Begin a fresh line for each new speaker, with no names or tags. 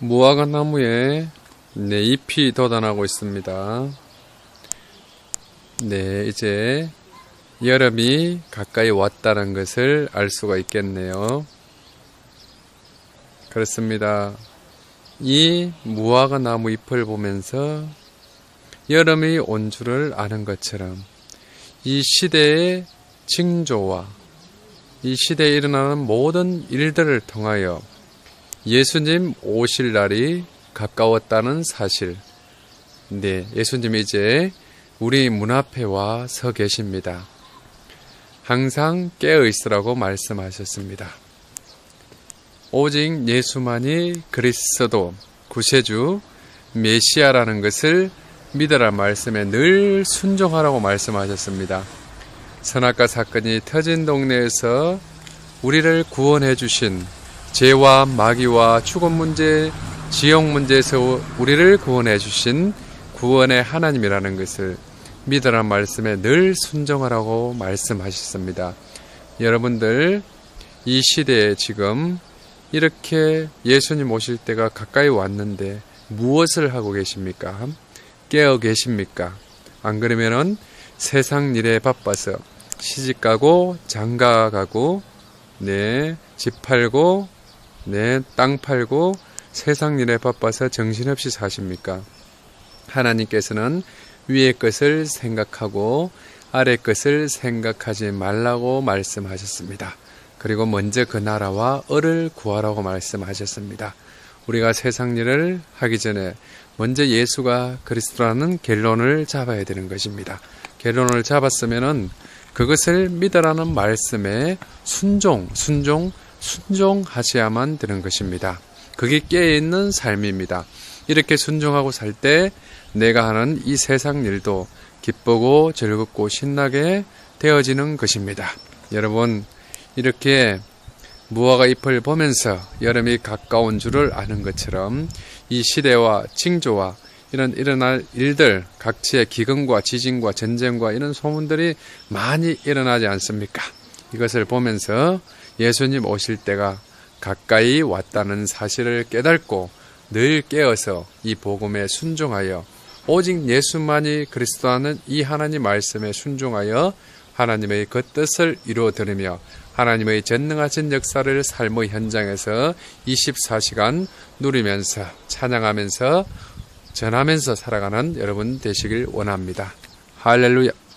무화과 나무에 네, 잎이 돋아나고 있습니다. 네, 이제 여름이 가까이 왔다는 것을 알 수가 있겠네요. 그렇습니다. 이 무화과 나무 잎을 보면서 여름이 온 줄을 아는 것처럼 이 시대의 징조와 이 시대에 일어나는 모든 일들을 통하여 예수님 오실 날이 가까웠다는 사실. 네, 예수님이 이제 우리 문 앞에 와 서 계십니다. 항상 깨어 있으라고 말씀하셨습니다. 오직 예수만이 그리스도 구세주 메시아라는 것을 믿으라 말씀에 늘 순종하라고 말씀하셨습니다. 선악과 사건이 터진 동네에서 우리를 구원해 주신 죄와 마귀와 죽음 문제, 지역 문제에서 우리를 구원해 주신 구원의 하나님이라는 것을 믿으라 말씀에 늘 순종하라고 말씀하셨습니다. 여러분들 이 시대에 지금 이렇게 예수님 오실 때가 가까이 왔는데 무엇을 하고 계십니까? 깨어 계십니까? 안 그러면은 세상 일에 바빠서 시집 가고 장가 가고 네, 집 팔고 네, 땅 팔고 세상 일에 바빠서 정신없이 사십니까? 하나님께서는 위의 것을 생각하고 아래 것을 생각하지 말라고 말씀하셨습니다. 그리고 먼저 그 나라와 을을 구하라고 말씀하셨습니다. 우리가 세상 일을 하기 전에 먼저 예수가 그리스도라는 결론을 잡아야 되는 것입니다. 결론을 잡았으면은 그것을 믿으라는 말씀에 순종, 순종, 순종하셔야만 되는 것입니다. 그게 깨어있는 삶입니다. 이렇게 순종하고 살 때 내가 하는 이 세상 일도 기쁘고 즐겁고 신나게 되어지는 것입니다. 여러분, 이렇게 무화과 잎을 보면서 여름이 가까운 줄을 아는 것처럼 이 시대와 징조와 이런 일어날 일들, 각지의 기근과 지진과 전쟁과 이런 소문들이 많이 일어나지 않습니까? 이것을 보면서 예수님 오실 때가 가까이 왔다는 사실을 깨닫고 늘 깨어서 이 복음에 순종하여 오직 예수만이 그리스도 하는 이 하나님 말씀에 순종하여 하나님의 그 뜻을 이루어 드리며 하나님의 전능하신 역사를 삶의 현장에서 24시간 누리면서 찬양하면서 전하면서 살아가는 여러분 되시길 원합니다. 할렐루야.